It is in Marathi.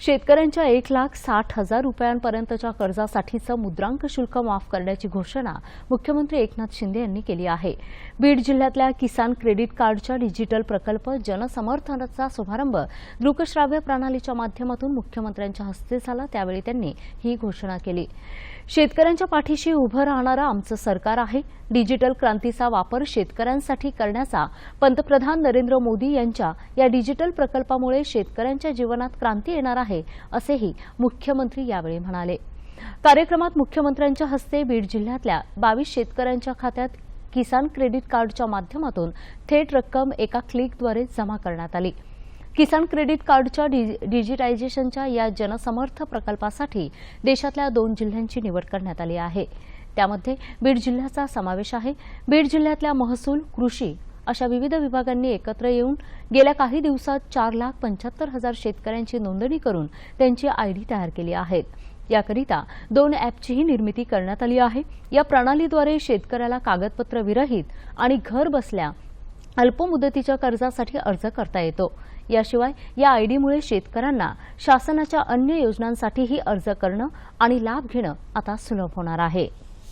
शेतकऱ्यांच्या एक लाख साठ हजार रुपयांपर्यंतच्या कर्जासाठीचं मुद्रांक शुल्क माफ करण्याची घोषणा मुख्यमंत्री एकनाथ शिंदे यांनी केली आहे. बीड जिल्ह्यातल्या किसान क्रेडिट कार्डच्या डिजिटल प्रकल्प जनसमर्थनाचा शुभारंभ दृकश्राव्य प्रणालीच्या माध्यमातून मुख्यमंत्र्यांच्या हस्ते झाला. त्यावेळी त्यांनी ही घोषणा केली. शेतकऱ्यांच्या पाठीशी उभं राहणारं आमचं सरकार आहे. डिजिटल क्रांतीचा वापर शेतकऱ्यांसाठी करण्याचा पंतप्रधान नरेंद्र मोदी यांच्या या डिजिटल प्रकल्पामुळे शेतकऱ्यांच्या जीवनात क्रांती येणार आहे. असेही मुख्यमंत्री यावेळी म्हणाले. कार्यक्रमात मुख्यमंत्र्यांच्या हस्ते बीड जिल्ह्यातल्या बावीस शेतकऱ्यांच्या खात्यात किसान क्रेडिट कार्डच्या माध्यमातून थेट रक्कम एका क्लिकद्वारे जमा करण्यात आली. किसान क्रेडिट कार्डच्या डिजिटायझेशनच्या या जनसमर्थ प्रकल्पासाठी देशातल्या दोन जिल्ह्यांची निवड करण्यात आली आहे. त्यामध्ये बीड जिल्ह्याचा समावेश आहे. बीड जिल्ह्यातल्या महसूल कृषी अशा विविध विभागांनी एकत्र येऊन गेल्या काही दिवसात चार लाख पंच्याहत्तर हजार शेतकऱ्यांची नोंदणी करून त्यांची आयडी तयार केली आहेत याकरिता दोन ॲपचीही निर्मिती करण्यात आली आहे. या प्रणालीद्वारे शेतकऱ्याला कागदपत्र विरहित आणि घर बसल्या अल्पमुदतीच्या कर्जासाठी अर्ज करता येतो. याशिवाय या आयडीमुळे शेतकऱ्यांना शासनाच्या अन्य योजनांसाठीही अर्ज करणं आणि लाभ घेणं आता सुलभ होणार आहे.